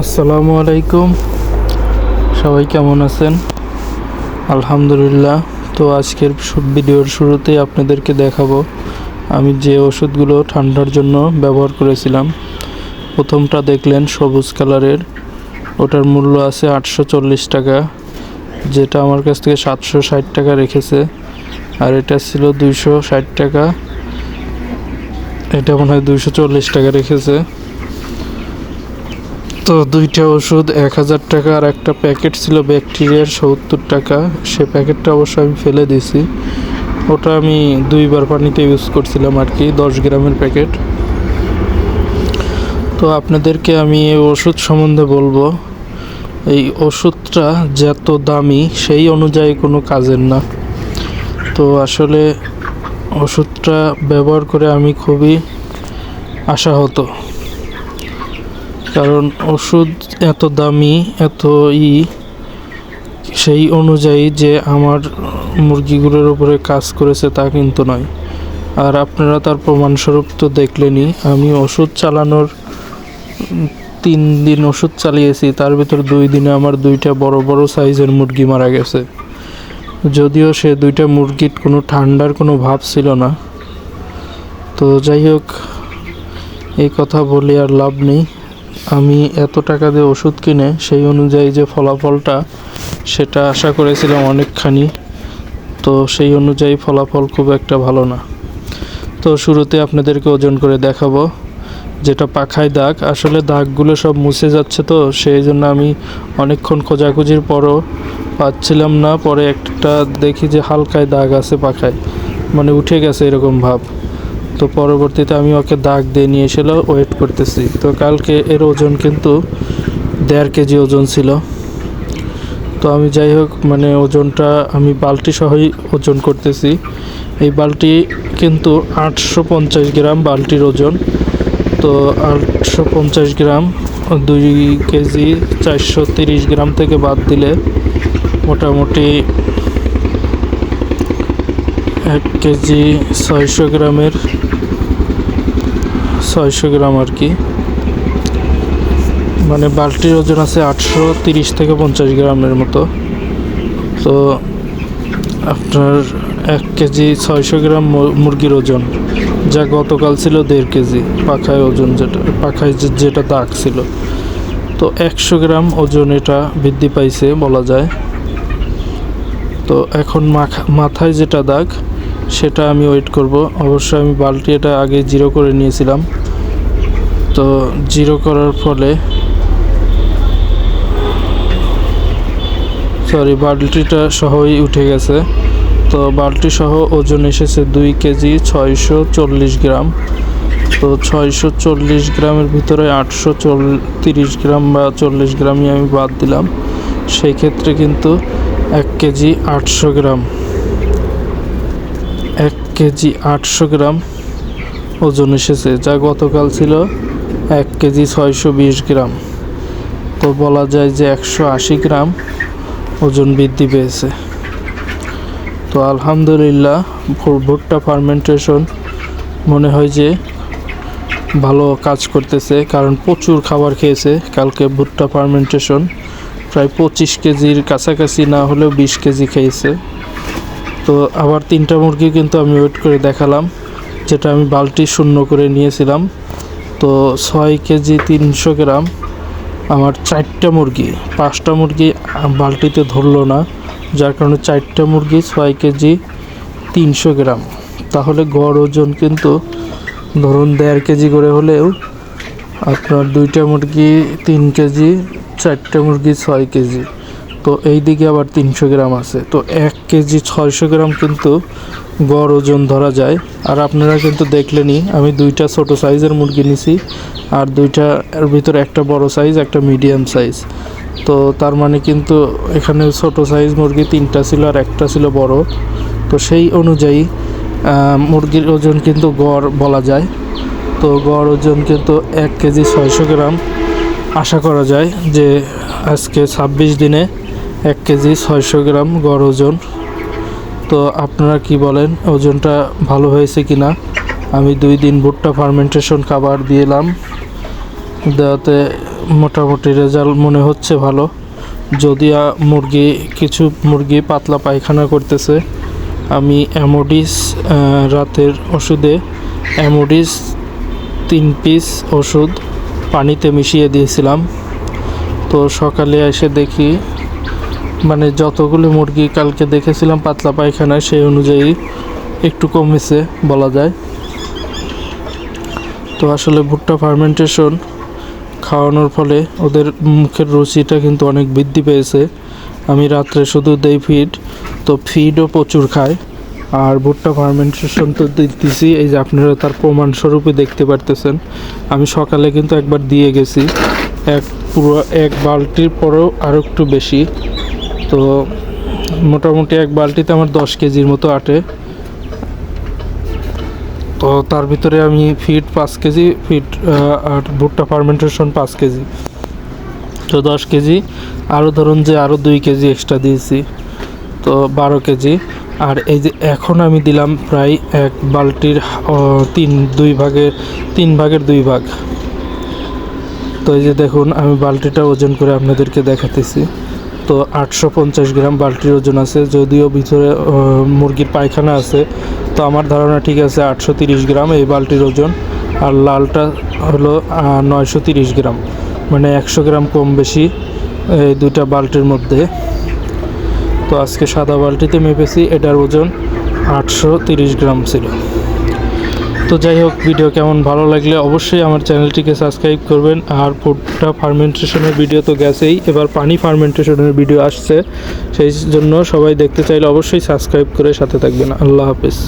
আসসালামু আলাইকুম। সবাই কেমন আছেন? আলহামদুলিল্লাহ। তো আজকের ভিডিওর শুরুতেই আপনাদেরকে দেখাবো। আমি যে ওষুধগুলো ঠান্ডার জন্য ব্যবহার করেছিলাম, প্রথমটা দেখলেন সবুজ কালারের। ওটার মূল্য আছে আটশো চল্লিশ টাকা, যেটা আমার কাছ থেকে সাতশো ষাট টাকা রেখেছে। আর এটা ছিল দুইশো ষাট টাকা, এটা মনে হয় দুইশো চল্লিশ টাকা রেখেছে। তো দুইটা ওষুধ, এক হাজার টাকা আর একটা প্যাকেট ছিল ব্যাকটেরিয়ার সত্তর টাকা। সে প্যাকেটটা অবশ্য আমি ফেলে দিয়েছি। ওটা আমি দুইবার পানিতে ইউজ করছিলাম আর কি, দশ গ্রামের প্যাকেট। তো আপনাদেরকে আমি এই ওষুধ সম্বন্ধে বলব। এই ওষুধটা যত দামি, সেই অনুযায়ী কোনো কাজের না। তো আসলে ওষুধটা ব্যবহার করে আমি খুবই আশাহত। কারণ ওষুধ এত দামি, এত ই, সেই অনুযায়ী যে আমার মুরগিগুলোর উপরে কাজ করেছে তা কিন্তু নয়। আর আপনারা তার প্রমাণস্বরূপ তো দেখলেনই, আমি ওষুধ চালানোর তিন দিন ওষুধ চালিয়েছি, তার ভিতর দুই দিনে আমার দুইটা বড় বড় সাইজের মুরগি মারা গেছে। যদিও সে দুইটা মুরগির কোনো ঠান্ডার কোনো ভাব ছিল না। তো যাই হোক, এই কথা বলে আর লাভ নেই। আমি এত টাকা দিয়ে ওষুধ কিনে সেই অনুযায়ী যে ফলাফলটা, সেটা আশা করেছিলাম অনেকখানি। তো সেই অনুযায়ী ফলাফল খুব একটা ভালো না। তো শুরুতে আপনাদেরকে ওজন করে দেখাবো। যেটা পাখায় দাগ, আসলে দাগগুলো সব মুছে যাচ্ছে তো, সেই জন্য আমি অনেকক্ষণ খোঁজাখুঁজির পরও পাচ্ছিলাম না। পরে একটা দেখি যে হালকায় দাগ আছে পাখায়। মানে উঠে গেছে এরকম ভাব। তো পরবর্তীতে আমি ওকে দাগ দিয়ে নিয়ে এসেছিল ওয়েট করতেছি। তো কালকে এর ওজন কিন্তু দেড় কেজি ওজন ছিল। তো আমি যাই হোক মানে ওজনটা আমি বালতি সহই ওজন করতেছি। এই বালতি কিন্তু আটশো পঞ্চাশ গ্রাম বালতির ওজন। তো আটশো পঞ্চাশ গ্রাম, দুই কেজি চারশো তিরিশ গ্রাম থেকে বাদ দিলে মোটামুটি এক কেজি ছয়শো গ্রামের, ছয়শো গ্রাম আর কি। মানে বালতির ওজন আছে আটশো তিরিশ থেকে পঞ্চাশ গ্রামের মতো। তো আপনার এক কেজি ছয়শো গ্রাম মুরগির ওজন, যা গতকাল ছিল দেড় কেজি, পাখায় ওজন যেটা, পাখায় যেটা দাগ ছিল। তো একশো গ্রাম ওজন এটা বৃদ্ধি পাইছে বলা যায়। তো এখন মাথায় যেটা দাগ সেটা আমি ওয়েট করব। অবশ্যই আমি বালতি এটা আগে জিরো করে নিয়েছিলাম। তো জিরো করার ফলে সরি বালতিটা সহই উঠে গেছে। তো বালতি সহ ওজন এসেছে দুই কেজি ছয়শো চল্লিশ গ্রাম। তো ছয়শো চল্লিশ গ্রামের ভিতরে আটশো তিরিশ গ্রাম বা চল্লিশ গ্রামই আমি বাদ দিলাম। সেই ক্ষেত্রে কিন্তু এক কেজি আটশো গ্রাম। কেজি আটশো গ্রাম ওজন এসেছে, যা গতকাল ছিল এক কেজি ছয়শো বিশ গ্রাম। তো বলা যায় যে একশো আশি গ্রাম ওজন বৃদ্ধি পেয়েছে। তো আলহামদুলিল্লাহ ভুট্টা ফার্মেন্টেশন মনে হয় যে ভালো কাজ করতেছে, কারণ প্রচুর খাবার খেয়েছে। কালকে ভুট্টা ফার্মেন্টেশন প্রায় পঁচিশ কেজির কাছাকাছি না হলেও বিশ কেজি খেয়েছে। তো আবার তিনটা মুরগি কিন্তু আমি ওয়েট করে দেখালাম, যেটা আমি বালতি শূন্য করে নিয়েছিলাম। তো ছয় কেজি তিনশো গ্রাম আমার চারটা মুরগি, পাঁচটা মুরগি বালতিতে ধরলো না, যার কারণে চারটা মুরগি ছয় কেজি তিনশো গ্রাম। তাহলে গড় ওজন কিন্তু ধরুন দেড় কেজি করে হলেও আপনার দুইটা মুরগি তিন কেজি, চারটা মুরগি ছয় কেজি। তো এই দিকে আবার তিনশো গ্রাম আছে। তো এক কেজি ছয়শো গ্রাম কিন্তু গড় ওজন ধরা যায়। আর আপনারা কিন্তু দেখলেনই, আমি দুইটা ছোট সাইজের মুরগি নিছি, আর দুইটা, এর ভিতরে একটা বড় সাইজ, একটা মিডিয়াম সাইজ। তো তার মানে কিন্তু এখানে ছোট সাইজ মুরগি তিনটা ছিল আর একটা ছিল বড়। তো সেই অনুযায়ী মুরগির ওজন কিন্তু গড় বলা যায়। তো গড় ওজন কিন্তু এক কেজি ছয়শো গ্রাম। আশা করা যায় যে আজকে ছাব্বিশ দিনে এক কেজি ছয়শো গ্রাম গড় ওজন। তো আপনারা কি বলেন, ওজনটা ভালো হয়েছে কি না আমি দুই দিন ভুট্টা ফার্মেন্টেশন খাবার দিলাম দেওয়াতে মোটামুটি রেজাল্ট মনে হচ্ছে ভালো। যদিও মুরগি, কিছু মুরগি পাতলা পায়খানা করতেছে। আমি অ্যামোডিস রাতের ওষুধে অ্যামোডিস তিন পিস ওষুধ পানিতে মিশিয়ে দিয়েছিলাম। তো সকালে এসে দেখি মানে যতগুলো মুরগি কালকে দেখেছিলাম পাতলা পায়খানায় সেই অনুযায়ী একটু কমেছে বলা যায়। তো আসলে ভুট্টা ফার্মেন্টেশন খাওয়ানোর ফলে ওদের মুখের রুচিটা কিন্তু অনেক বৃদ্ধি পেয়েছে। আমি রাত্রে শুধু দেই ফিড তো ফিডও প্রচুর খায় আর ভুট্টা ফার্মেন্টেশন তো দিতেছি, এই যে আপনারা তার প্রমাণস্বরূপে দেখতে পারতেছেন। আমি সকালে কিন্তু একবার দিয়ে গেছি, এক পুরো এক বালতির পরেও আরও একটু বেশি। তো মোটামুটি এক বালতিতে আমার দশ কেজির মতো আটে। তো তার ভিতরে আমি ফিড পাঁচ কেজি ফিড আর ভুট্টা ফার্মেন্টেশন পাঁচ কেজি। তো দশ কেজি আরও ধরুন যে আরও দুই কেজি এক্সট্রা দিয়েছি। তো বারো কেজি, আর এই যে এখন আমি দিলাম প্রায় এক বালতির তিন, দুই ভাগের, তিন ভাগের দুই ভাগ। তো এই যে দেখুন, আমি বালতিটা ওজন করে আপনাদেরকে দেখাতেছি। তো আটশো পঞ্চাশ গ্রাম বালতির ওজন আছে। যদিও ভিতরে মুরগির পায়খানা আছে, তো আমার ধারণা ঠিক আছে আটশো তিরিশ গ্রাম এই বালতির ওজন। আর লালটা হলো নয়শো তিরিশ গ্রাম মানে একশো গ্রাম কম বেশি এই দুইটা বালতির মধ্যে। তো আজকে সাদা বালতিতে মেপেছি, এটার ওজন আটশো তিরিশ গ্রাম ছিল। তো যাই হোক ভিডিও কেমন ভালো লাগলে অবশ্যই আমার চ্যানেলটিকে সাবস্ক্রাইব করবেন। আর ফুডটা ফার্মেন্টেশনের ভিডিও তো গেছেই, এবার পানি ফার্মেন্টেশনের ভিডিও আসছে। সেই জন্য সবাই দেখতে চাইলে অবশ্যই সাবস্ক্রাইব করে সাথে থাকবেন। আল্লাহ হাফেজ।